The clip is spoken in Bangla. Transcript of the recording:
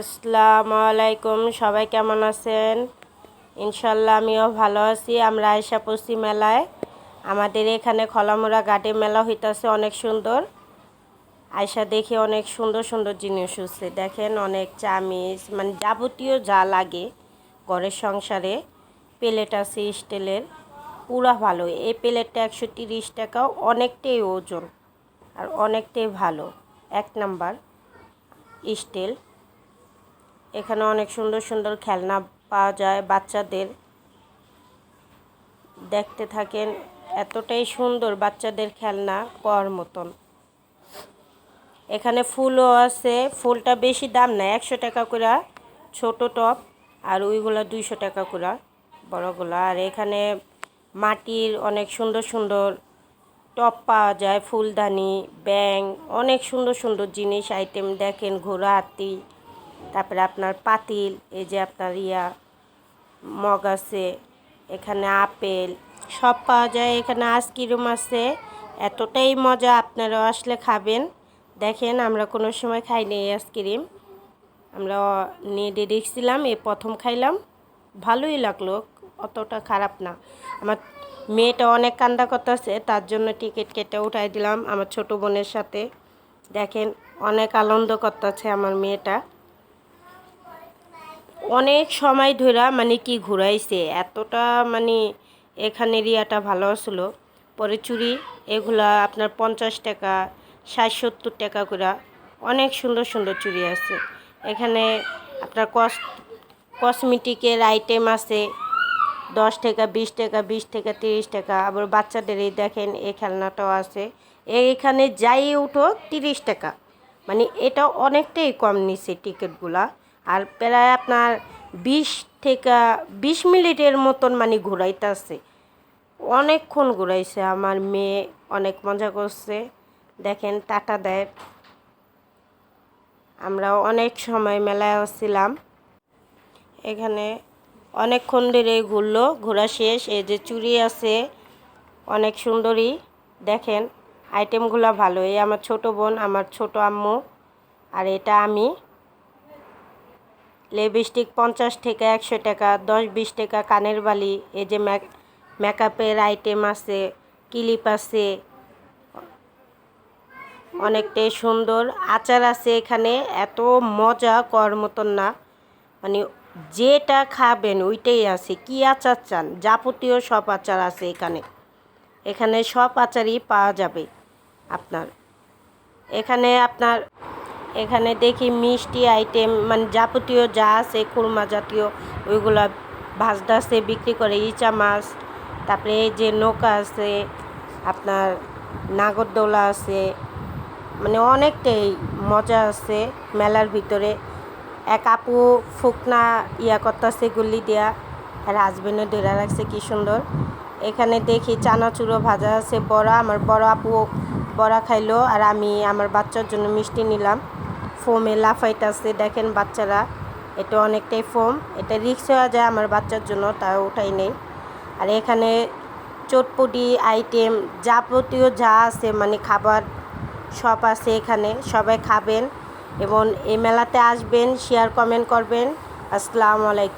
আসসালামু আলাইকুম সবাই কেমন আছেন? ইনশাল্লাহ আমিও ভালো আছি। আমরা আয়সা পশ্চিম মেলায়। আমাদের এখানে খলামুড়া ঘাটে মেলা হইতাছে, অনেক সুন্দর। আয়সা দেখে অনেক সুন্দর সুন্দর জিনিস হচ্ছে দেখেন অনেক চামিচ মানে যাবতীয় যা লাগে ঘরের সংসারে। প্লেট আছে স্টিলের। পুরা ভালো। এই প্লেটটা একশো তিরিশ টাকা, অনেকটাই ওজন। আর অনেকটাই ভালো। এক নাম্বার স্টিল। এখানে অনেক সুন্দর সুন্দর খেলনা পাওয়া যায় বাচ্চাদের। দেখতে থাকেন, এতটাই সুন্দর বাচ্চাদের খেলনা পাওয়ার মতন। এখানে ফুলও আছে, ফুলটা বেশি দাম না, একশো টাকা করে ছোট টপ আর ওইগুলো দুইশো টাকা করে বড়গুলো। আর এখানে মাটির অনেক সুন্দর সুন্দর টপ পাওয়া যায়, ফুলদানি ব্যাং অনেক সুন্দর সুন্দর জিনিস, আইটেম দেখেন, ঘোড়া, হাতি। তারপরে আপনার পাতিল, এই যে আপনার ইয়া, মগ আছে, এখানে আপেল, সব পাওয়া যায়, এখানে আইসক্রিম আছে, এতটাই মজা আপনারাও আসলে খাবেন। দেখেন আমরা কোনো সময় খাইনি এই আইসক্রিম। আমরা নেটে দেখছিলাম এ প্রথম খাইলাম, ভালোই লাগল, অতটা খারাপ না। আমার মেয়েটা অনেক কান্দা করতেছে, তার জন্য টিকিট কেটে উঠাই দিলাম আমার ছোট বোনের সাথে। দেখেন অনেক আনন্দ করতেছে আমার মেয়েটা। অনেক সময় ধরা মানে কি ঘুরাইছে, এতটা মানে এখানে এরিয়াটা ভালো ছিল। পরে চুরি, এগুলা আপনার পঞ্চাশ টাকা, ষাট, সত্তর টাকা করে অনেক সুন্দর সুন্দর চুরি আছে। এখানে আপনার কস, কসমেটিকের আইটেম আছে, দশ টাকা, বিশ টাকা বিশ টাকা, তিরিশ টাকা। আবার বাচ্চাদের এই দেখেন, এই খেলনাটাও আছে। এইখানে যাই উঠো তিরিশ টাকা। মানে এটা অনেকটাই কম নিছে টিকিটগুলা। আর প্রায় আপনার বিশ থেকে বিশ মিনিটের মতন মানে ঘুরাইতেছে। অনেকক্ষণ ঘুরাইছে আমার মেয়ে, অনেক মজা করছে। দেখেন টাটা দেয় আমরা অনেক সময় মেলায় আসছিলাম এখানে অনেকক্ষণ ধরে ঘুরলো, ঘোরা শেষ। এই যে চুড়ি আছে, অনেক সুন্দরী। দেখেন আইটেমগুলো ভালো এই আমার ছোট বোন, আমার ছোট আম্মু। আর এটা আমি। লিপস্টিক পঞ্চাশ থেকে একশো টাকা, দশ বিশ টাকা কানের বালি এই যে মেকআপের আইটেম আছে, ক্লিপ আছে, অনেকটাই সুন্দর। আচার আছে এখানে, এত মজা, কর মতন না। মানে যেটা খাবেন ওইটাই আছে। কি আচার চান? যাবতীয় সব আচার আছে এখানে। এখানে সব আচারই পাওয়া যাবে আপনার। এখানে আপনার এখানে দেখি মিষ্টি আইটেম মানে যাবতীয় যা আছে, খুরমা জাতীয়, ওইগুলা ভাজদা আছে, বিক্রি করে ইচা মাছ, তারপরে এই যে নৌকা আছে, আপনার নাগরদোলা আছে মানে অনেকটাই মজা আছে মেলার ভিতরে। এক আপু ফুকনা ইয়া করতেছে গুলি দেয়া, আর হাজবেন্ডও ধরে রাখছে, কি সুন্দর। এখানে দেখি চানাচুরো ভাজা আছে, বড়া, আমার বড় আপু বড়া খাইলো, আর আমি আমার বাচ্চার জন্য মিষ্টি নিলাম। ফোমে লাফাইতেছে। দেখেন বাচ্চারা, এটা অনেকটাই ফোম। এটা রিক্স হয়ে যায় আমার বাচ্চার জন্য, তাও ওঠাই নেই। আর এখানে চটপটি, আইটেম যাবতীয় যা আছে মানে খাবার সব আছে এখানে, সবাই খাবেন। এবং এই মেলাতে আসবেন শেয়ার কমেন্ট করবেন। আসসালামু আলাইকুম।